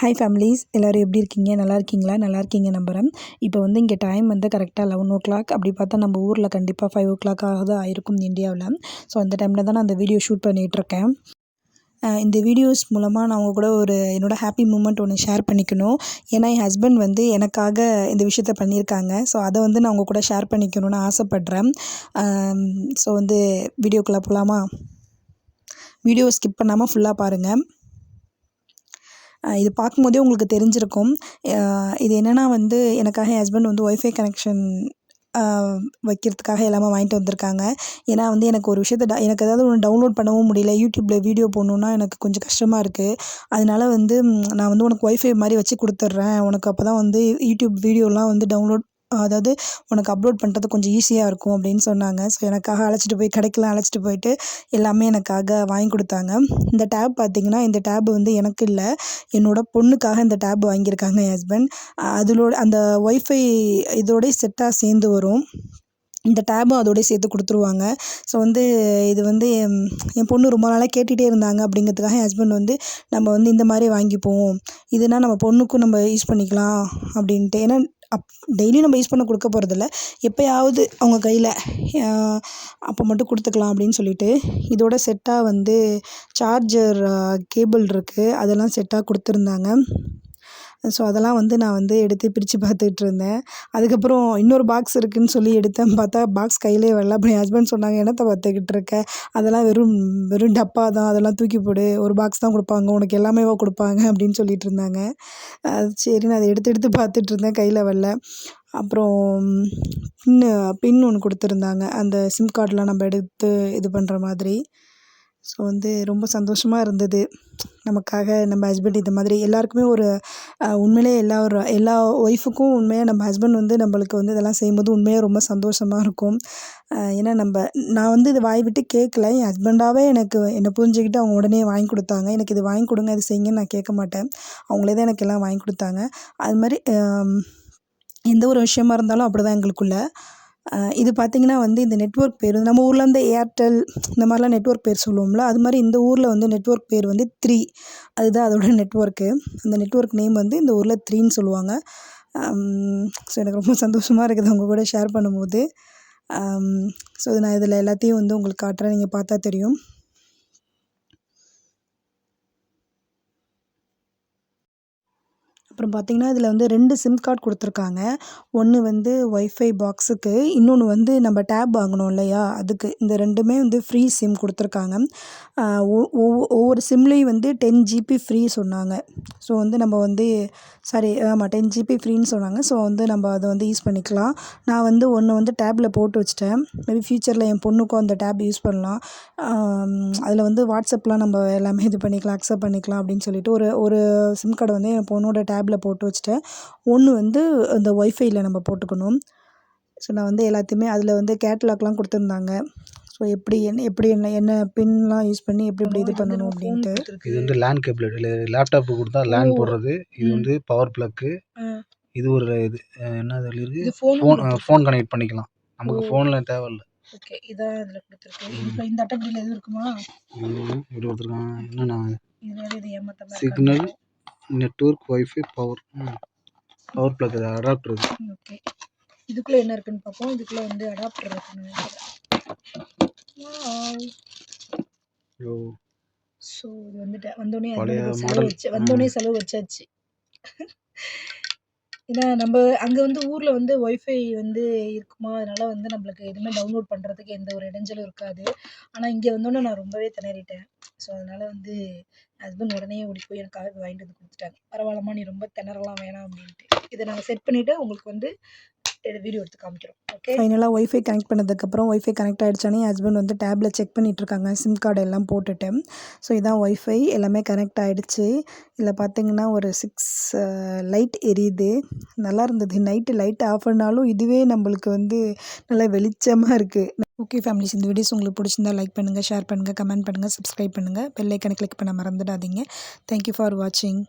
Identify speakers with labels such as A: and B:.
A: Hi families எல்லோரும் எப்படி இருக்கீங்க நல்லா இருக்கீங்களா நல்லா இருக்கீங்க நம்புகிறேன் இப்போ வந்து இங்கே டைம் வந்து கரெக்டாக லெவன் ஓ கிளாக் அப்படி பார்த்தா நம்ம ஊரில் கண்டிப்பாக ஃபைவ் ஓ கிளாக்காக தான் ஆயிருக்கும் இந்தியாவில் ஸோ அந்த டைமில் தான் நான் அந்த வீடியோ ஷூட் பண்ணிகிட்ருக்கேன் இந்த வீடியோஸ் மூலமாக நான் அவங்க கூட ஒரு என்னோடய ஹாப்பி மூமெண்ட் ஒன்று ஷேர் பண்ணிக்கணும் ஏன்னா என் ஹஸ்பண்ட் வந்து எனக்காக இந்த விஷயத்த பண்ணியிருக்காங்க ஸோ அதை வந்து நான் அவங்க கூட ஷேர் பண்ணிக்கணும்னு ஆசைப்பட்றேன் ஸோ வந்து வீடியோக்குள்ளே போகலாமா வீடியோ ஸ்கிப் பண்ணாமல் ஃபுல்லாக பாருங்கள் இது பார்க்கும்போதே உங்களுக்கு தெரிஞ்சிருக்கும் இது என்னென்னா வந்து எனக்காக ஹஸ்பண்ட் வந்து ஒய்ஃபை கனெக்ஷன் வைக்கிறதுக்காக எல்லாமே வாங்கிட்டு வந்திருக்காங்க ஏன்னா வந்து எனக்கு ஒரு விஷயத்தை எனக்கு ஏதாவது ஒன்று டவுன்லோட் பண்ணவும் முடியல யூடியூப்பில் வீடியோ போடணுன்னா எனக்கு கொஞ்சம் கஷ்டமாக இருக்குது அதனால் வந்து நான் வந்து உனக்கு ஒய்ஃபை மாதிரி வச்சு கொடுத்துட்றேன் உனக்கு அப்போ தான் வந்து யூடியூப் வீடியோலாம் வந்து டவுன்லோட் அதாவது உனக்கு அப்லோட் பண்ணுறது கொஞ்சம் ஈஸியாக இருக்கும் அப்படின்னு சொன்னாங்க ஸோ எனக்காக அழைச்சிட்டு போய் கிடைக்கலாம் அழைச்சிட்டு போயிட்டு எல்லாமே எனக்காக வாங்கி கொடுத்தாங்க இந்த டேப் பார்த்திங்கன்னா இந்த டேப் வந்து எனக்கு இல்லை என்னோடய பொண்ணுக்காக இந்த டேப் வாங்கியிருக்காங்க என் ஹஸ்பண்ட் அதிலோட அந்த ஒய்ஃபை இதோடய செட்டாக சேர்ந்து வரும் இந்த டேபும் அதோடய சேர்த்து கொடுத்துருவாங்க ஸோ வந்து இது வந்து என் பொண்ணு ரொம்ப நாளாக கேட்டுகிட்டே இருந்தாங்க அப்படிங்கிறதுக்காக என் ஹஸ்பண்ட் வந்து நம்ம வந்து இந்த மாதிரி வாங்கிப்போம் இதுனால் நம்ம பொண்ணுக்கும் நம்ம யூஸ் பண்ணிக்கலாம் அப்படின்ட்டு ஏன்னா அப் டெய்லியும் நம்ம யூஸ் பண்ண கொடுக்க போகிறதில்ல எப்போயாவது அவங்க கையில் அப்போ மட்டும் கொடுத்துக்கலாம் அப்படின்னு சொல்லிட்டு இதோட செட்டாக வந்து சார்ஜர் கேபிள் இருக்குது அதெல்லாம் செட்டாக கொடுத்துருந்தாங்க ஸோ அதெல்லாம் வந்து நான் வந்து எடுத்து பிரித்து பார்த்துக்கிட்டு இருந்தேன் அதுக்கப்புறம் இன்னொரு பாக்ஸ் இருக்குதுன்னு சொல்லி எடுத்தேன் பார்த்தா பாக்ஸ் கையிலே வரல அப்படி ஹஸ்பண்ட் சொன்னாங்க என்னத்தை பார்த்துக்கிட்டு இருக்க அதெல்லாம் வெறும் வெறும் டப்பா தான் அதெல்லாம் தூக்கி போடு ஒரு பாக்ஸ் தான் கொடுப்பாங்க உனக்கு எல்லாமே கொடுப்பாங்க அப்படின்னு சொல்லிட்டு இருந்தாங்க சரி நான் அதை எடுத்து எடுத்து பார்த்துட்டு இருந்தேன் கையில் வரல அப்புறம் பின்னு பின் ஒன்று கொடுத்துருந்தாங்க அந்த சிம் கார்டெலாம் நம்ம எடுத்து இது பண்ணுற மாதிரி ஸோ வந்து ரொம்ப சந்தோஷமாக இருந்தது நமக்காக நம்ம ஹஸ்பண்ட் இந்த மாதிரி எல்லாருக்குமே ஒரு உண்மையிலேயே எல்லா ஒரு எல்லா ஒய்ஃபுக்கும் உண்மையாக நம்ம ஹஸ்பண்ட் வந்து நம்மளுக்கு வந்து இதெல்லாம் செய்யும்போது உண்மையாக ரொம்ப சந்தோஷமாக இருக்கும் ஏன்னா நம்ம நான் வந்து இது வாய் விட்டு கேட்கல என் ஹஸ்பண்டாகவே எனக்கு என்னை புரிஞ்சுக்கிட்டு அவங்க உடனே வாங்கி கொடுத்தாங்க எனக்கு இது வாங்கி கொடுங்க இது செய்யுங்கன்னு நான் கேட்க மாட்டேன் அவங்களே தான் எனக்கு எல்லாம் வாங்கி கொடுத்தாங்க அது மாதிரி எந்த ஒரு விஷயமா இருந்தாலும் அப்படி தான் எங்களுக்குள்ளே இது பார்த்திங்கன்னா வந்து இந்த நெட்ஒர்க் பேர் நம்ம ஊரில் வந்து ஏர்டெல் இந்த மாதிரிலாம் நெட்ஒர்க் பேர் சொல்லுவோம்ல அது மாதிரி இந்த ஊரில் வந்து நெட்ஒர்க் பேர் வந்து த்ரீ அதுதான் அதோடய நெட்ஒர்க்கு அந்த நெட்ஒர்க் நேம் வந்து இந்த ஊரில் த்ரீன்னு சொல்லுவாங்க ஸோ எனக்கு ரொம்ப சந்தோஷமாக இருக்குது உங்கள் கூட ஷேர் பண்ணும்போது ஸோ நான் இதில் எல்லாத்தையும் வந்து உங்களுக்கு காட்டுறேன் நீங்கள் பார்த்தா தெரியும் அப்புறம் பார்த்திங்கன்னா இதில் வந்து ரெண்டு சிம் கார்டு கொடுத்துருக்காங்க ஒன்று வந்து ஒய்ஃபை பாக்ஸுக்கு இன்னொன்று வந்து நம்ம டேப் வாங்கினோம் இல்லையா அதுக்கு இந்த ரெண்டுமே வந்து ஃப்ரீ சிம் கொடுத்துருக்காங்க ஒவ்வொரு சிம்லேயும் வந்து டென் ஜிபி ஃப்ரீ சொன்னாங்க ஸோ வந்து நம்ம வந்து சாரி ஆமாம் டென் ஜிபி ஃப்ரீன்னு சொன்னாங்க ஸோ வந்து நம்ம அதை வந்து யூஸ் பண்ணிக்கலாம் நான் வந்து ஒன்று வந்து டேப்பில் போட்டு வச்சிட்டேன் மேபி ஃப்யூச்சரில் என் பொண்ணுக்கும் அந்த டேப் யூஸ் பண்ணலாம் அதில் வந்து வாட்ஸ்அப்லாம் நம்ம எல்லாமே இது பண்ணிக்கலாம் அக்செப்ட் பண்ணிக்கலாம் அப்படின்னு சொல்லிட்டு ஒரு ஒரு சிம் கார்டு வந்து என் பொண்ணோட டேப் டேபில் போட்டு வச்சுட்டேன் ஒன்று வந்து இந்த ஒய்ஃபையில் நம்ம போட்டுக்கணும் ஸோ நான் வந்து எல்லாத்தையுமே அதில் வந்து கேட்லாக்லாம் கொடுத்துருந்தாங்க ஸோ எப்படி என்ன எப்படி என்ன என்ன பின்லாம் யூஸ் பண்ணி எப்படி எப்படி இது பண்ணணும் அப்படின்ட்டு
B: இது வந்து லேண்ட் கேபிள் லேப்டாப்பு கொடுத்தா லேண்ட் போடுறது இது வந்து பவர் பிளக்கு இது ஒரு இது என்ன இருக்கு ஃபோன் ஃபோன் கனெக்ட் பண்ணிக்கலாம் நமக்கு ஃபோனில் தேவையில்ல
A: ஓகே இதான் இதில் கொடுத்துருக்கேன் இப்போ இந்த அட்டை எதுவும் இருக்குமா
B: இப்படி கொடுத்துருக்கான் என்னண்ணா signal network wifi power power plug இது அடாப்டர் இது ஓகே
A: இதுக்குள்ளே என்ன இருக்குன்னு பார்ப்போம் இதுக்குள்ளே வந்து அடாப்டர் இருக்குன்னு ஸோ இது வந்துட்டு வந்தோடனே வந்தோடனே செலவு வச்சு வந்தோடனே செலவு வச்சாச்சு ஏன்னா நம்ம அங்க வந்து ஊர்ல வந்து ஒய்ஃபை வந்து இருக்குமா? அதனால வந்து நம்மளுக்கு எதுவுமே டவுன்லோட் பண்றதுக்கு எந்த ஒரு இடைஞ்சலும் இருக்காது. ஆனா இங்க வந்தோனே நான் ரொம்பவே திணறிட்டேன். ஸோ அதனால வந்து ஹஸ்பண்ட் உடனே ஓடி போய் எனக்காக வாங்கிட்டு வந்து குடுத்துட்டாங்க. "பரவால்லம்மா, நீ ரொம்ப திணறலாம் வேணாம்" அப்படின்ட்டு. இதை நாங்க செட் பண்ணிட்டு உங்களுக்கு வந்து வீடியோ எடுத்து காமிக்கிறோம் ஓகே ஃபைனலாக ஒய்ஃபை கனெக்ட் பண்ணதுக்கப்புறம் ஒய்ஃபை கனெக்ட் ஆகிடுச்சானே ஹஸ்பண்ட் வந்து டேப்பில் செக் பண்ணிட்டு இருக்காங்க சிம் கார்டு எல்லாம் போட்டுட்டு ஸோ இதான் ஒய்ஃபை எல்லாமே கனெக்ட் ஆகிடுச்சு இதில் பார்த்தீங்கன்னா ஒரு சிக்ஸ் லைட் எரியுது நல்லா இருந்தது நைட்டு லைட் ஆஃப் பண்ணாலும் இதுவே நம்மளுக்கு வந்து நல்லா வெளிச்சமாக இருக்குது ஓகே ஃபேமிலிஸ் இந்த வீடியோஸ் உங்களுக்கு பிடிச்சிருந்தா லைக் பண்ணுங்கள் ஷேர் பண்ணுங்கள் கமெண்ட் பண்ணுங்கள் சப்ஸ்கிரைப் பண்ணுங்கள் பெல்லைக்கனை கிளிக் பண்ண மறந்துடாதீங்க தேங்க்யூ ஃபார் வாட்சிங்